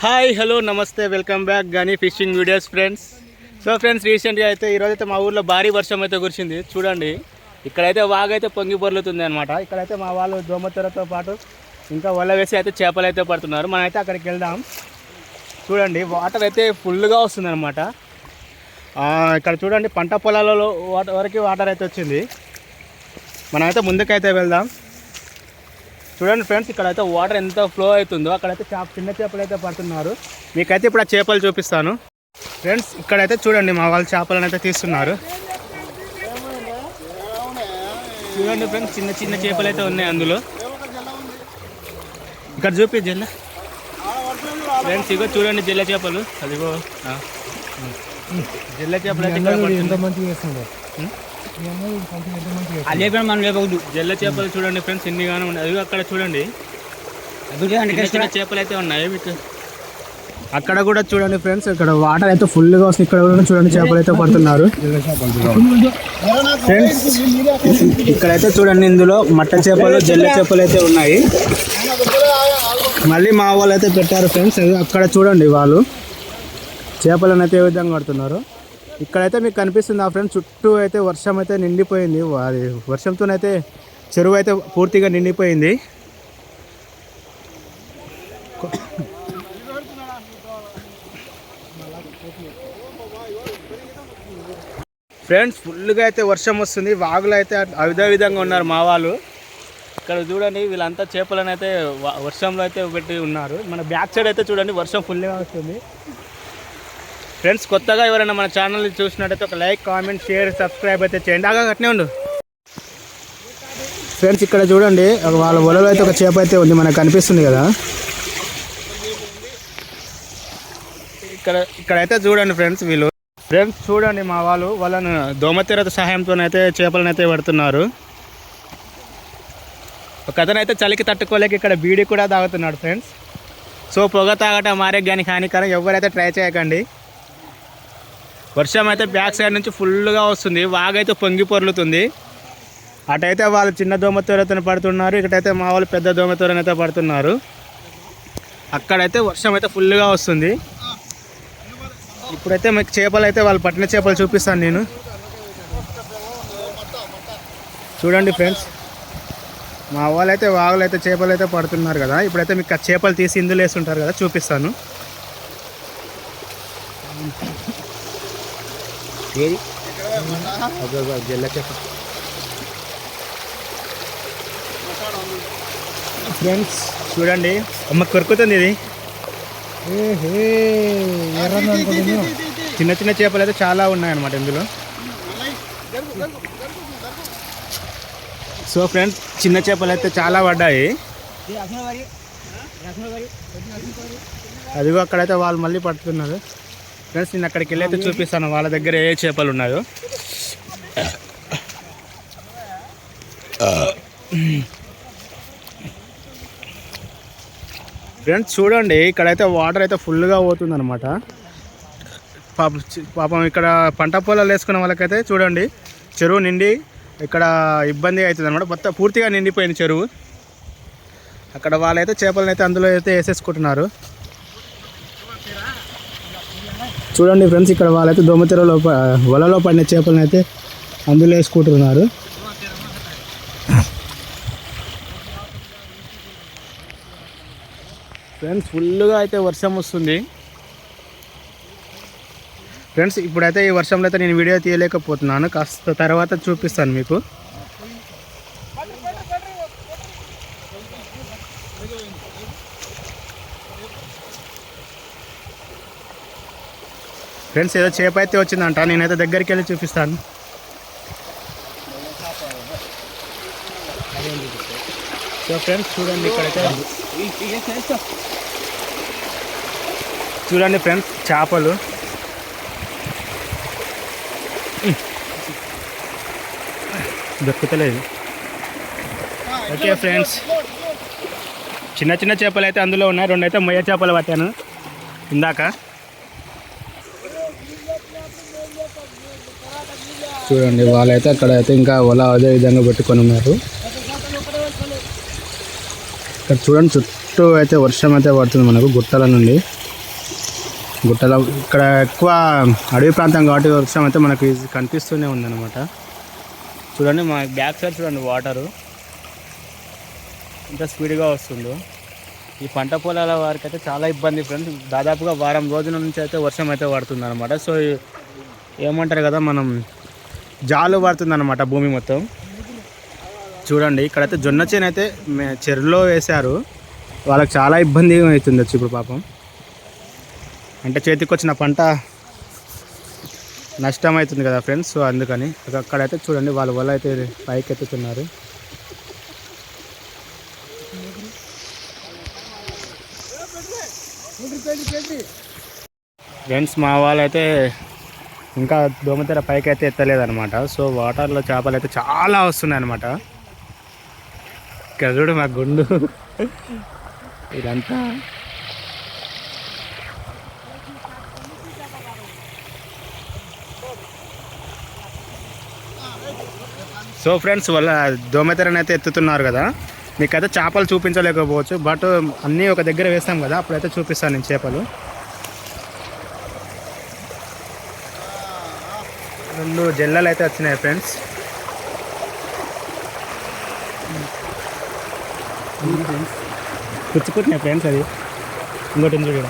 Hi hello namaste welcome back కానీ fishing videos friends. So friends రీసెంట్గా అయితే ఈరోజు మా ఊర్లో భారీ వర్షం అయితే కురిసింది. చూడండి ఇక్కడైతే వాగైతే పొంగి పొర్లుతుంది అనమాట ఇక్కడైతే మా వాళ్ళు దోమతెరతో పాటు ఇంకా వల వేసి అయితే చేపలు అయితే పడుతున్నారు. మనం అయితే అక్కడికి వెళ్దాం. చూడండి వాటర్ అయితే ఫుల్గా వస్తుంది అనమాట ఇక్కడ చూడండి పంట పొలాలలో వాటర్ వరకు వాటర్ అయితే వచ్చింది. మనమైతే ముందుకైతే వెళ్దాం. చూడండి ఫ్రెండ్స్ ఇక్కడ అయితే వాటర్ ఎంత ఫ్లో అవుతుందో అక్కడైతే చేప చిన్న చేపలు అయితే పడుతున్నారు. మీకైతే ఇప్పుడు ఆ చేపలు చూపిస్తాను. ఫ్రెండ్స్ ఇక్కడైతే చూడండి మా వాళ్ళు చేపలను అయితే తీస్తున్నారు. చూడండి ఫ్రెండ్స్ చిన్న చిన్న చేపలు అయితే ఉన్నాయి అందులో. ఇక్కడ చూపి జల్ల. ఫ్రెండ్స్ ఇగో చూడండి జల్ల చేపలు. అదిగో. జల్ల చేపలు అయితే ఇక్కడ? అదే కూడా మనం లేకపోదు జల్ల చేపలు చూడండి ఫ్రెండ్స్ ఎన్నిగానో ఉన్నాయి. అదిగో అక్కడ చూడండి. చిన్న చేపలు అయితే ఉన్నాయి మీకు అక్కడ కూడా చూడండి ఫ్రెండ్స్ ఇక్కడ వాటర్ అయితే ఫుల్గా వస్తుంది. ఇక్కడ కూడా చూడండి చేపలు అయితే పడుతున్నారు. ఫ్రెండ్స్ ఇక్కడైతే చూడండి ఇందులో మట్ట చేపలు జల్ల చేపలు అయితే ఉన్నాయి. మళ్ళీ మా వాళ్ళు అయితే పెట్టారు ఫ్రెండ్స్. అక్కడ చూడండి వాళ్ళు. చేపలను అయితే ఏ విధంగా పడుతున్నారు? ఇక్కడైతే మీకు కనిపిస్తుంది ఆ ఫ్రెండ్స్ చుట్టూ అయితే వర్షం అయితే నిండిపోయింది. అది వర్షంతోనైతే చెరువు అయితే పూర్తిగా నిండిపోయింది. ఫ్రెండ్స్ ఫుల్గా అయితే వర్షం వస్తుంది. వాగులు అయితే అవిధ విధంగా ఉన్నారు మా వాళ్ళు. ఇక్కడ చూడండి వీళ్ళంతా చేపలను అయితే వర్షంలో అయితే పెట్టి ఉన్నారు. మన బ్యాక్ సైడ్ అయితే చూడండి వర్షం ఫుల్గా వస్తుంది. ఫ్రెండ్స్ కొత్తగా ఎవరైనా మన ఛానల్ని చూసినట్టయితే ఒక లైక్ కామెంట్ షేర్ సబ్స్క్రైబ్ అయితే చేయండి. ఆగా అట్నే ఉండు. ఫ్రెండ్స్ ఇక్కడ చూడండి ఒక వాళ్ళ వలలో అయితే ఒక చేప అయితే ఉంది మనకు కనిపిస్తుంది కదా. ఇక్కడ ఇక్కడైతే చూడండి ఫ్రెండ్స్ వీళ్ళు. ఫ్రెండ్స్ చూడండి మా వాళ్ళు వాళ్ళను దోమతెర సహాయంతో అయితే చేపలను అయితే పడుతున్నారు. ఒక అతను అయితే చలికి తట్టుకోలేక ఇక్కడ బీడీ కూడా తాగుతున్నాడు ఫ్రెండ్స్ సో పొగ తాగటం ఆరోగ్యానికి హానికరం ఎవరైతే ట్రై చేయకండి. వర్షం అయితే బ్యాక్ సైడ్ నుంచి ఫుల్గా వస్తుంది. వాగైతే పొంగి పొర్లుతుంది. అటైతే వాళ్ళు చిన్న దోమతోరతో పడుతున్నారు. ఇక్కడైతే మా వాళ్ళు పెద్ద దోమతోరనైతే పడుతున్నారు. అక్కడైతే వర్షం అయితే ఫుల్గా వస్తుంది. ఇప్పుడైతే మీకు చేపలు అయితే వాళ్ళు పట్టిన చేపలు చూపిస్తాను నేను. చూడండి ఫ్రెండ్స్ మా వాళ్ళు అయితే వాగులు అయితే చేపలు అయితే పడుతున్నారు కదా. ఇప్పుడైతే మీకు ఆ చేపలు తీసి ఇందులో వేస్తుంటారు కదా చూపిస్తాను. ఏది ఫ్రెండ్స్ చూడండి. అమ్మ కొరుకుతుంది ఇది. చిన్న చిన్న చేపలు అయితే చాలా ఉన్నాయన్నమాట ఇందులో. సో ఫ్రెండ్స్ చిన్న చేపలు అయితే చాలా పడ్డాయి. అదిగో అక్కడైతే వాళ్ళు మళ్ళీ పడుతున్నారు ఫ్రెండ్స్ నేను అక్కడికి వెళ్ళి చూపిస్తాను. వాళ్ళ దగ్గర ఏ చేపలు ఉన్నాయో. ఫ్రెండ్స్ చూడండి ఇక్కడైతే వాటర్ అయితే ఫుల్గా పోతుంది అనమాట పాపం పాపం ఇక్కడ పంట పొలాలు వేసుకున్న వాళ్ళకైతే చూడండి చెరువు నిండి ఇక్కడ ఇబ్బంది అవుతుంది అనమాట మొత్తం పూర్తిగా నిండిపోయింది చెరువు. అక్కడ వాళ్ళైతే చేపలను అయితే అందులో అయితే వేసేసుకుంటున్నారు. చూడండి ఫ్రెండ్స్ ఇక్కడ వాళ్ళైతే దోమతెరలో వలలో పడిన చేపలను అయితే అందులో వేసుకుంటున్నారు. ఫ్రెండ్స్ ఫుల్గా అయితే వర్షం వస్తుంది. ఫ్రెండ్స్ ఇప్పుడైతే ఈ వర్షంలో అయితే నేను వీడియో తీయలేకపోతున్నాను. కాస్త తర్వాత చూపిస్తాను మీకు. ఫ్రెండ్స్ ఏదో చేప అయితే వచ్చిందంట. నేనైతే దగ్గరికి వెళ్ళి చూపిస్తాను. సో ఫ్రెండ్స్ చూడండి ఇక్కడైతే. చూడండి ఫ్రెండ్స్ చేపలు. దొరుకుతలేదు. Okay friends. చిన్న చిన్న చేపలు అయితే అందులో ఉన్నాయి. రెండు అయితే మొయ్య చేపలు పట్టాను. ఇందాక. చూడండి వాళ్ళైతే అక్కడ అయితే ఇంకా ఒలా అదే విధంగా పెట్టుకొని ఉన్నారు. ఇక్కడ చూడండి చుట్టూ అయితే వర్షం అయితే పడుతుంది మనకు గుట్టల నుండి. గుట్టల ఇక్కడ ఎక్కువ అడవి ప్రాంతం కాబట్టి వర్షం అయితే మనకి కనిపిస్తూనే ఉందన్నమాట. చూడండి మా బ్యాక్ సైడ్ చూడండి వాటరు. ఎంత స్పీడ్గా వస్తుందో ఈ పంట పొలాల వారికి అయితే చాలా ఇబ్బంది ఫ్రెండ్స్. దాదాపుగా వారం రోజుల నుంచి అయితే వర్షం అయితే పడుతుంది అనమాట సో ఏమంటారు కదా మనం జాలు పడుతుంది అనమాట భూమి మొత్తం. చూడండి ఇక్కడైతే జొన్న చేను అయితే మే- చెరువులో వేశారు. వాళ్ళకి చాలా ఇబ్బంది అవుతుంది వచ్చి ఇప్పుడు పాపం. అంటే చేతికి వచ్చిన పంట నష్టం అవుతుంది కదా ఫ్రెండ్స్ సో అందుకని అక్కడైతే చూడండి వాళ్ళ వల్ల అయితే పైకి ఎత్తుతున్నారు. ఫ్రెండ్స్ మా వాళ్ళైతే ఇంకా దోమతెర పైకి అయితే ఎత్తలేదనమాట సో వాటర్లో చేపలు అయితే చాలా వస్తున్నాయి అనమాట ఇక్కడ చూడు మా గుండు. ఇదంతా. సో ఫ్రెండ్స్ వాళ్ళ దోమతెరని అయితే ఎత్తుతున్నారు కదా. మీకైతే చేపలు చూపించలేకపోవచ్చు బట్ అన్నీ ఒక దగ్గర వేస్తాం కదా. అప్పుడైతే చూపిస్తాను నేను చేపలు. రెండు జల్లలు అయితే వచ్చినాయి ఫ్రెండ్స్. పుచ్చుకుంటున్నాయి ఫ్రెండ్స్. అది ఇంకోటి ఉంది చూడ.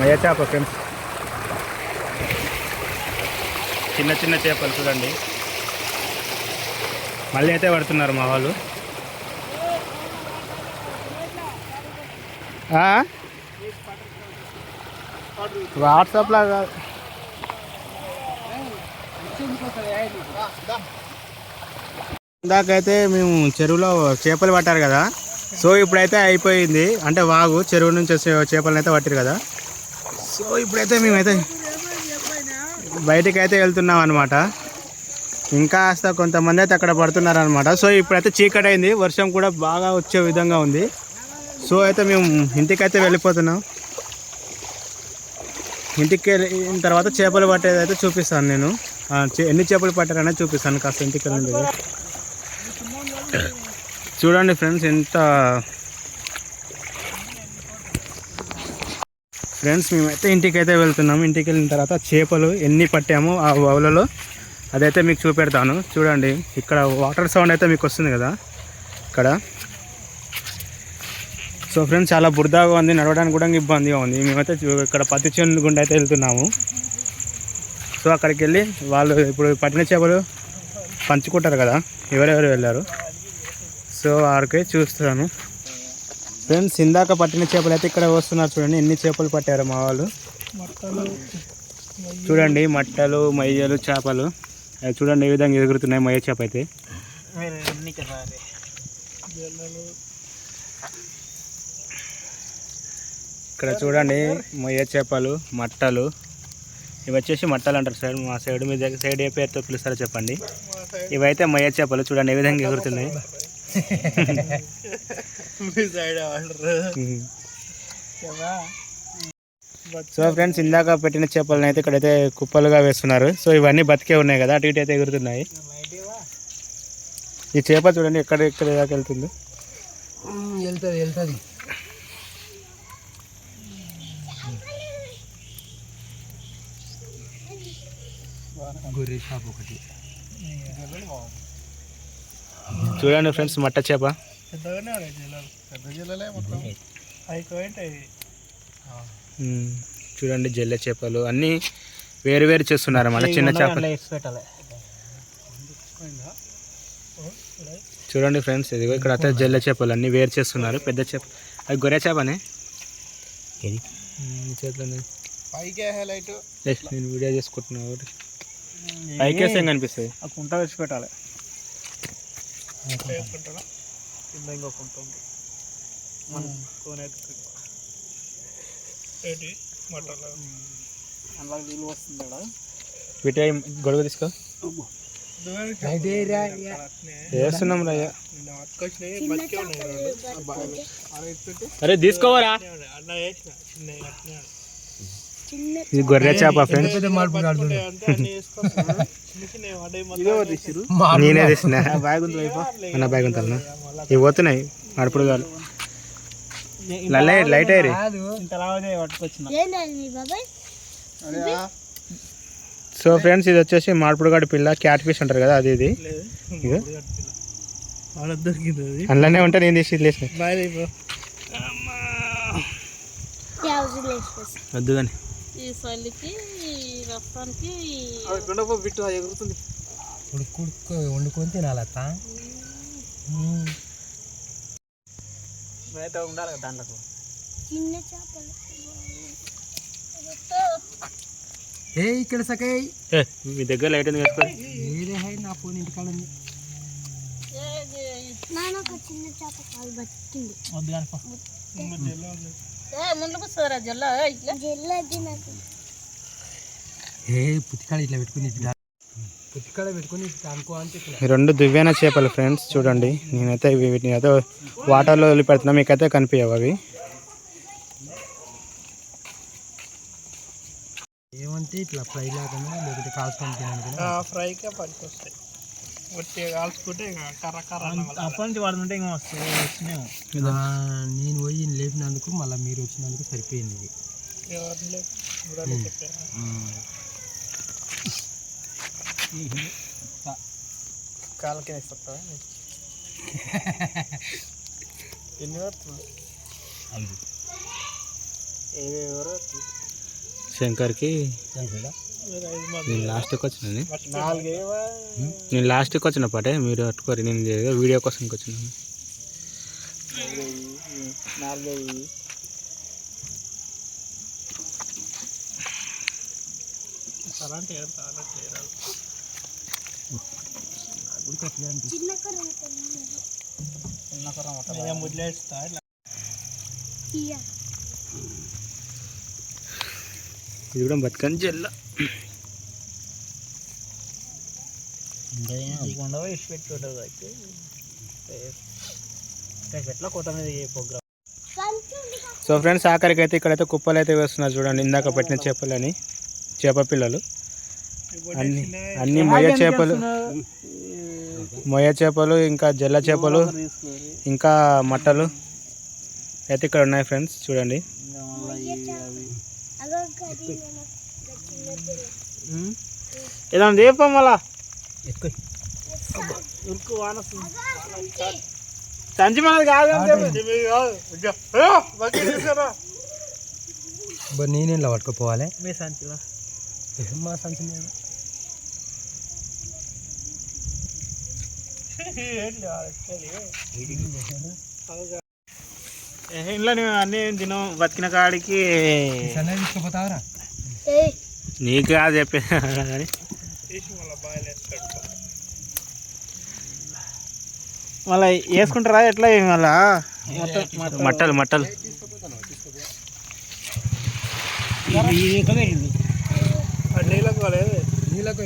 మయ్య చేప ఫ్రెండ్స్. చిన్న చిన్న చేపలు చూడండి. మళ్ళీ అయితే పడుతున్నారు మా వాళ్ళు? వాట్సాప్లో కాదు ఇందాకైతే మేము చెరువులో చేపలు పట్టారు కదా. సో ఇప్పుడైతే అయిపోయింది. అంటే వాగు చెరువు నుంచి వచ్చే చేపలను అయితే పట్టారు కదా. సో ఇప్పుడైతే మేమైతే బయటికి అయితే వెళ్తున్నాం అనమాట ఇంకా కాస్త కొంతమంది అయితే అక్కడ పడుతున్నారు అనమాట సో ఇప్పుడైతే చీకటి అయింది వర్షం కూడా బాగా వచ్చే విధంగా ఉంది. సో అయితే మేము ఇంటికైతే వెళ్ళిపోతున్నాం. ఇంటికి వెళ్ళిన తర్వాత చేపలు పట్టేది అయితే చూపిస్తాను నేను. ఎన్ని చేపలు పట్టారనే చూపిస్తాను కాస్త ఇంటికి వెళ్ళండి. చూడండి ఫ్రెండ్స్ ఎంత ఫ్రెండ్స్ మేమైతే ఇంటికైతే వెళ్తున్నాము. ఇంటికి వెళ్ళిన తర్వాత చేపలు ఎన్ని పట్టామో ఆ బౌలలో అదైతే మీకు చూపెడతాను. చూడండి ఇక్కడ వాటర్ సౌండ్ అయితే మీకు వస్తుంది కదా ఇక్కడ. సో ఫ్రెండ్స్ చాలా బురదగా ఉంది నడవడానికి కూడా ఇబ్బందిగా ఉంది. మేమైతే చూ- ఇక్కడ పత్తి చెన్ను గుండా అయితే వెళ్తున్నాము. సో అక్కడికి వెళ్ళి వాళ్ళు ఇప్పుడు పట్టిన చేపలు పంచుకుంటారు కదా ఎవరెవరు వెళ్ళారు? సో వారికి చూస్తాను. ఫ్రెండ్స్ ఇందాక పట్టిన చేపలు అయితే ఇక్కడ వస్తున్నారు చూడండి ఎన్ని చేపలు పట్టారు మా వాళ్ళు? చూడండి మట్టలు మయ్యలు చేపలు. అవి చూడండి ఏ విధంగా ఎగురుతున్నాయి మయ్య చేప అయితే. ఇక్కడ చూడండి మొయ్య చేపలు మట్టలు. ఇవి వచ్చేసి మట్టలు అంటారు సార్. మా సైడ్ మీ దగ్గర సైడ్ ఏ పేరుతో పిలుస్తారో చెప్పండి. ఇవైతే మొయ్య చేపలు చూడండి ఏ విధంగా ఎగురుతున్నాయి. సో ఫ్రెండ్స్ ఇందాక పెట్టిన చేపలను అయితే ఇక్కడైతే కుప్పలుగా వేస్తున్నారు. సో ఇవన్నీ బతికే ఉన్నాయి కదా అటు ఇటు అయితే ఎగురుతున్నాయి. ఈ చేప చూడండి ఎక్కడ ఎక్కడ దాకా వెళ్తుంది? వెళ్తుంది వెళ్తుంది. గొర్రె షాప్ ఒకటి. చూడండి ఫ్రెండ్స్ మట్ట చేప. చూడండి జల్లె చేపలు. అన్నీ వేరు వేరు చేస్తున్నారు మళ్ళీ చిన్న చేపలు. చూడండి ఫ్రెండ్స్ ఇదిగో ఇక్కడ అయితే జల్లె చేపలు అన్నీ వేరు చేస్తున్నారు. పెద్ద చేప. అది గొర్రె చేపనే? ఏ, నేను వీడియో చేసుకుంటున్నా ఒకటి పైకి వేస్తే ఏం కనిపిస్తుంది? ఆ కుంట తెచ్చి పెట్టాలి ఇంకో కుంట ఉంది. నీళ్ళు వస్తుంది వీటి గొడవ తీసుకో. వేస్తున్నాం రా అయ్యా. అరే తీసుకోవరా ఇది గొర్రె చేప ఫ్రెండ్స్ నేనే తీసిన. బ్యాగ్ ఉంది వైపు అన్న ఇవి పోతున్నాయి. నడుపుడు కాదు. లైట్ అయ్యి సో ఫ్రెండ్స్ ఇది వచ్చేసి మాడుపుడుగాడి పిల్ల క్యాట్ ఫిష్ అంటారు కదా అది ఇది. అందులోనే ఉంటే నేను తీసి వద్దు కానీ. ఈ చలికి ఈ రక్తానికి అవి గుండపో బిట్టు అది ఎగురుతుంది. ఉడుకు వండుకొని తినాలత్త? మేత ఉండాలి కదా దాంట్లో చిన్న చేపలు. ఏ ఇక్కడ సకై మీ దగ్గర లైట్ ఉంది వేసుకో ఏదే హై నా ఫోన్ ఇంటికాడ ఉంది నాన్న ఒక చిన్న చేప కాలు పట్టింది వద్దు ముందుకు జల్ల ఇట్లా. ఏ ఇట్లా పెట్టుకుని పెట్టుకుని అనుకో రెండు దివ్యాన చేపలు ఫ్రెండ్స్ చూడండి. నేనైతే ఇవి వీటిని అయితే వాటర్లో వదిలిపెడుతున్నా మీకైతే కనిపించవు అవి. ఏమంటే ఇట్లా ఫ్రై లాగా లేకపోతే కాల్చుకొని తినడానికి ఫ్రైకే పనికొస్తాయి. కాల్చుకుంటే ఇంకా కర్ర కర్ర అప్పటి నుంచి వాడుతుంటే ఇంకా వస్తాయి వచ్చినాయి నేను పోయి లేపినందుకు మళ్ళీ మీరు వచ్చినందుకు సరిపోయింది ఇది. ఇస్తా ఎన్ని పడుతుంది శంకర్కి? నేను లాస్ట్కి వచ్చినాను నేను లాస్ట్కి వచ్చిన పాటే మీరు పట్టుకోరు నేను వీడియో కోసం వచ్చినాను ముద్లేస్తా ఇట్లా ఇది కూడా బతుకని చెల్ల సో ఫ్రెండ్స్ ఆఖరికి అయితే ఇక్కడైతే కుప్పలు అయితే వేస్తున్నారు చూడండి ఇందాక పెట్టిన చేపలని చేప పిల్లలు. అన్ని అన్ని మొయ్య చేపలు మొయ్య చేపలు ఇంకా జల్ల చేపలు ఇంకా మట్టలు. అయితే ఇక్కడ ఉన్నాయి ఫ్రెండ్స్ చూడండి. ఏదన్నా దీపం మళ్ళా? ఎక్కువ ఉరుకు వాన. సంచి మనది కాదు. నేనేం పట్టుకుపోవాలి. మీ సంచిలో మా సంచి లేదు ఇంట్లో నేను అన్ని తినం బతికిన కాడికి. తీసుకుపోతావరా? నీకు కాదు చెప్పే కానీ మళ్ళీ వేసుకుంటారా? ఎట్లా మళ్ళా? మట్టలు మట్టలు. నీళ్ళకు